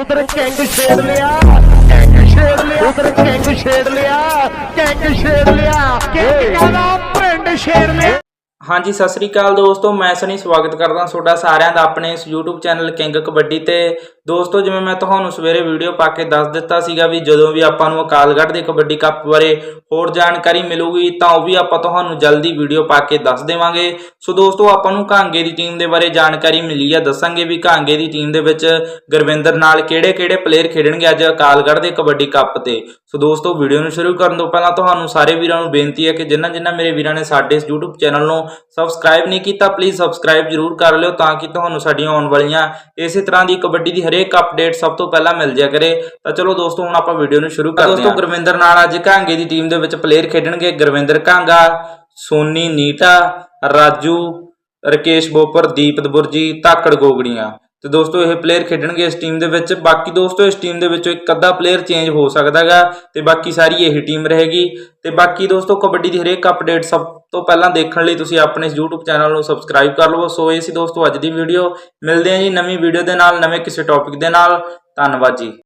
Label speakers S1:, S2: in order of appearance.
S1: ਉਧਰ ਕਿੰਗ ਛੇੜ ਲਿਆ। ਕਿੰਗ ਛੇੜ ਲਿਆ ਉਧਰ ਕਿੰਗ ਛੇੜ ਲਿਆ। ਕਿੰਗ ਛੇੜ ਲਿਆ। ਕਿੰਗ ਕਹਿੰਦਾ ਪਿੰਡ ਛੇੜ ਲਿਆ।
S2: ਹਾਂਜੀ, ਸਤਿ ਸ੍ਰੀ ਅਕਾਲ ਦੋਸਤੋ। ਮੈਂ ਸਨੀ ਸਵਾਗਤ ਕਰਦਾ ਤੁਹਾਡਾ ਸਾਰਿਆਂ ਦਾ ਆਪਣੇ ਇਸ YouTube ਚੈਨਲ ਕਿੰਗ ਕਬੱਡੀ ਤੇ। ਦੋਸਤੋ, ਜਿਵੇਂ ਮੈਂ ਤੁਹਾਨੂੰ ਸਵੇਰੇ ਵੀਡੀਓ ਪਾ ਕੇ ਦੱਸ ਦਿੱਤਾ ਸੀਗਾ ਵੀ ਜਦੋਂ ਵੀ ਆਪਾਂ ਨੂੰ ਅਕਾਲਗੜ੍ਹ ਦੇ ਕਬੱਡੀ ਕੱਪ ਬਾਰੇ ਹੋਰ ਜਾਣਕਾਰੀ ਮਿਲੂਗੀ, ਤਾਂ ਉਹ ਵੀ ਆਪਾਂ ਤੁਹਾਨੂੰ ਜਲਦੀ ਵੀਡੀਓ ਪਾ ਕੇ ਦੱਸ ਦੇਵਾਂਗੇ। ਸੋ ਦੋਸਤੋ, ਆਪਾਂ ਨੂੰ ਕਾਂਗੇ ਦੀ ਟੀਮ ਦੇ ਬਾਰੇ ਜਾਣਕਾਰੀ ਮਿਲੀ ਆ। ਦੱਸਾਂਗੇ ਵੀ ਕਾਂਗੇ ਦੀ ਟੀਮ ਦੇ ਵਿੱਚ ਗੁਰਵਿੰਦਰ ਨਾਲ ਕਿਹੜੇ-ਕਿਹੜੇ ਪਲੇਅਰ ਖੇਡਣਗੇ ਅੱਜ ਅਕਾਲਗੜ੍ਹ ਦੇ ਕਬੱਡੀ ਕੱਪ ਤੇ। ਸੋ ਦੋਸਤੋ ਵੀਡੀਓ ਨੂੰ ਸ਼ੁਰੂ ਕਰਨ ਤੋਂ ਪਹਿਲਾਂ ਤੁਹਾਨੂੰ ਸਾਰੇ ਵੀਰਾਂ ਨੂੰ ਬੇਨਤੀ ਹੈ ਕਿ ਜਿਨ੍ਹਾਂ ਜਿਨ੍ਹਾਂ ਮੇਰੇ ਵੀਰਾਂ ਨੇ ਸਾਡੇ ਇਸ YouTube ਚੈਨਲ ਨੂੰ ਸਬਸਕ੍ਰਾਈਬ ਨਹੀਂ ਕੀਤਾ ਪਲੀਜ਼ ਸਬਸਕ੍ਰਾਈਬ ਜਰੂਰ ਕਰ ਲਿਓ ਤਾਂ ਕਿ ਤੁਹਾਨੂੰ ਸਾਡੀਆਂ ਆਉਣ ਵਾਲੀਆਂ ਇਸੇ ਤਰ੍ਹਾਂ ਦੀ ਕਬੱਡੀ ਦੀ ਹਰੇਕ ਅਪਡੇਟ ਸਭ ਤੋਂ ਪਹਿਲਾਂ ਮਿਲ ਜਾਇਆ ਕਰੇ। ਤਾਂ ਚਲੋ ਦੋਸਤੋ ਹੁਣ ਆਪਾਂ ਵੀਡੀਓ ਨੂੰ ਸ਼ੁਰੂ ਕਰਦੇ ਹਾਂ। ਦੋਸਤੋ ਗੁਰਵਿੰਦਰ ਨਾਲ ਅੱਜ ਕਾਂਗੇ ਦੀ ਟੀਮ ਦੇ ਵਿੱਚ ਪਲੇਅਰ ਖੇਡਣਗੇ। ਗੁਰਵਿੰਦਰ ਕਾਂਗਾ ਸੋਨੀ ਨੀਟਾ ਰਾਜੂ ਰਕੇਸ਼ ਬੋਪਰ ਦੀਪਤ ਬੁਰਜੀ ਧਾਕੜ ਗੋਗੜੀਆਂ। ਤੇ ਦੋਸਤੋ ਇਹ ਪਲੇਅਰ ਖੇਡਣਗੇ ਇਸ ਟੀਮ ਦੇ ਵਿੱਚ। ਬਾਕੀ ਦੋਸਤੋ ਇਸ ਟੀਮ ਦੇ ਵਿੱਚੋਂ ਇੱਕ ਅੱਧਾ ਪਲੇਅਰ ਚੇਂਜ ਹੋ ਸਕਦਾਗਾ। ਤੇ ਬਾਕੀ ਸਾਰੀ ਇਹੀ ਟੀਮ ਰਹੇਗੀ। ਤੇ ਬਾਕੀ ਦੋਸਤੋ ਕਬੱਡੀ ਦੀ ਹਰੇਕ ਅਪਡੇਟ ਸਭ ਤੋਂ ਪਹਿਲਾਂ ਦੇਖਣ ਲਈ ਤੁਸੀਂ ਆਪਣੇ ਇਸ YouTube ਚੈਨਲ ਨੂੰ ਸਬਸਕ੍ਰਾਈਬ ਕਰ ਲਵੋ। ਸੋ ਇਹ ਸੀ ਦੋਸਤੋ ਅੱਜ ਦੀ ਵੀਡੀਓ ਮਿਲਦੇ ਹਾਂ ਜੀ ਨਵੀਂ ਵੀਡੀਓ ਦੇ ਨਾਲ, ਨਵੇਂ ਕਿਸੇ ਟੌਪਿਕ ਦੇ ਨਾਲ। ਧੰਨਵਾਦ ਜੀ।